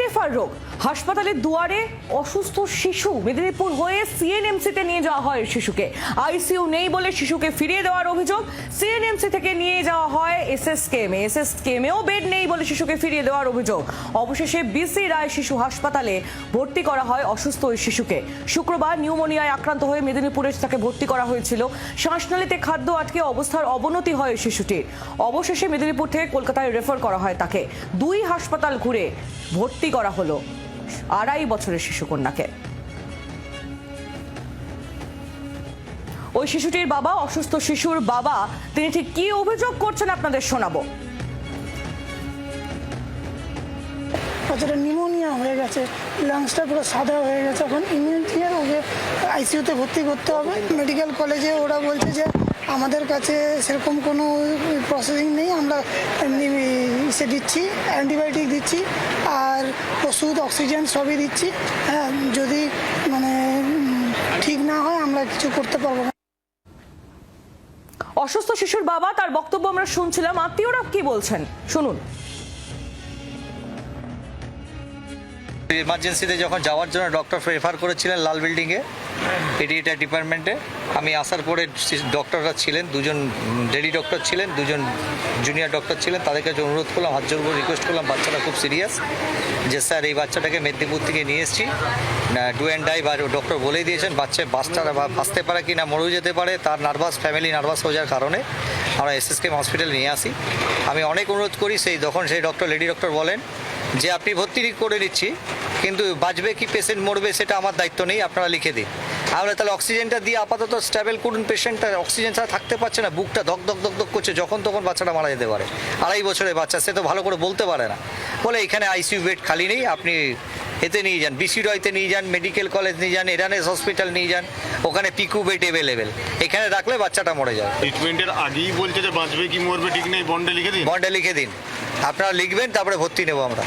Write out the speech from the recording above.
Refer রোগ। হাসপাতালের দুয়ারে অসুস্থ শিশু মেদিনীপুর হয়ে সিএনএমসিতে নিয়ে যাওয়া হয় শিশুকে। আইসিইউ নেই বলে শিশুকে ফিরিয়ে দেওয়ার অভিযোগ সিএনএমসি থেকে নিয়ে যাওয়া হয় এসএসকেএমে এসএসকেএমেও বেড নেই বলে শিশুকে ফিরিয়ে দেওয়ার অভিযোগ। অবশেষে বিসি রায় শিশু হাসপাতালে ভর্তি করা হয় অসুস্থ ওই শিশুকে। শুক্রবার নিউমোনিয়ায় আক্রান্ত হয়ে মেদিনীপুরে তাকে ভর্তি করা হয়েছিল। শ্বাসনালীতে খাদ্য আটকে অবস্থার অবনতি হয় শিশুটির। অবশেষে মেদিনীপুর থেকে কলকাতায় রেফার করা হয় তাকে। দুই হাসপাতাল ঘুরে ভর্তি করা হলো। আড়াই বছরের শিশুকন্যাকে। ওই শিশুটির বাবা, অসুস্থ শিশুর বাবা, তিনি ঠিক কি অভিযোগ করছেন আপনাদের শোনাবো। বাচ্চাটা নিউমোনিয়া হয়ে গেছে লাংসটা পুরো সাদা হয়ে গেছে। এখন ইমিডিয়েট ওকে আইসিইউতে ভর্তি করতে হবে। মেডিকেল কলেজে ওরা বলছে যে আমাদের কাছে সেরকম কোনো প্রসেসিং নেই, আমরা ইসে দিচ্ছি অ্যান্টিবায়োটিক দিচ্ছি, আর ওষুধ অক্সিজেন সবই দিচ্ছি। হ্যাঁ যদি মানে ঠিক না হয়, আমরা কিছু করতে পারব না। অসুস্থ শিশুর বাবা, তার বক্তব্য আমরা শুনছিলাম। আত্মীয়রা কি বলছেন? শুনুন। ইমার্জেন্সিতে যখন যাওয়ার জন্য ডক্টর রেফার করেছিলেন লাল বিল্ডিংয়ে পেডিয়েটার ডিপার্টমেন্টে আমি আসার পরে ডক্টররা ছিলেন, দুজন লেডি ডক্টর ছিলেন, দুজন জুনিয়র ডক্টর ছিলেন, তাদের কাছে অনুরোধ করলাম, হাত জোর করে রিকোয়েস্ট করলাম, বাচ্চাটা খুব সিরিয়াস যে স্যার এই বাচ্চাটাকে মেদিনীপুর থেকে নিয়ে এসেছি ডু অ্যান্ড ডাই বা ডক্টর বলেই দিয়েছেন, বাচ্চা বাচ্চারা বা বাঁচতে পারে কি না মরেও যেতে পারে, তার নার্ভাস ফ্যামিলি নার্ভাস হয়ে যাওয়ার কারণে আমরা এসএসকে হসপিটাল নিয়ে আসি। আমি অনেক অনুরোধ করি, সেই তখন সেই ডক্টর লেডি ডক্টর বলেন যে আপনি ভর্তি করে নিচ্ছি, কিন্তু বাঁচবে কি পেশেন্ট মরবে সেটা আমার দায়িত্ব নেই, আপনারা লিখে দিন। আমরা তাহলে অক্সিজেনটা দিয়ে আপাতত স্ট্যাবেল করুন পেশেন্টটা অক্সিজেন ছাড়া থাকতে পারছে না, বুকটা ধক ধক ধক ধক করছে, যখন তখন বাচ্চাটা মারা যেতে পারে। আড়াই বছরের বাচ্চা, সে তো ভালো করে বলতে পারে না। বলে এখানে আইসিইউ বেড খালি নেই, আপনি এতে নিয়ে যান বিসি রয়তে নিয়ে যান মেডিকেল কলেজ নিয়ে যান এরানেস হসপিটাল নিয়ে যান ওখানে পিকু বেড অ্যাভেলেবেল এখানে রাখলে বাচ্চাটা মরে যায় ট্রিটমেন্টের আগেই বলছে যে বাঁচবে কি মরবে ঠিক নেই বন্ডে লিখে দিন। বন্ডে লিখে দিন। আপনারা লিখবেন তারপরে ভর্তি নেব আমরা।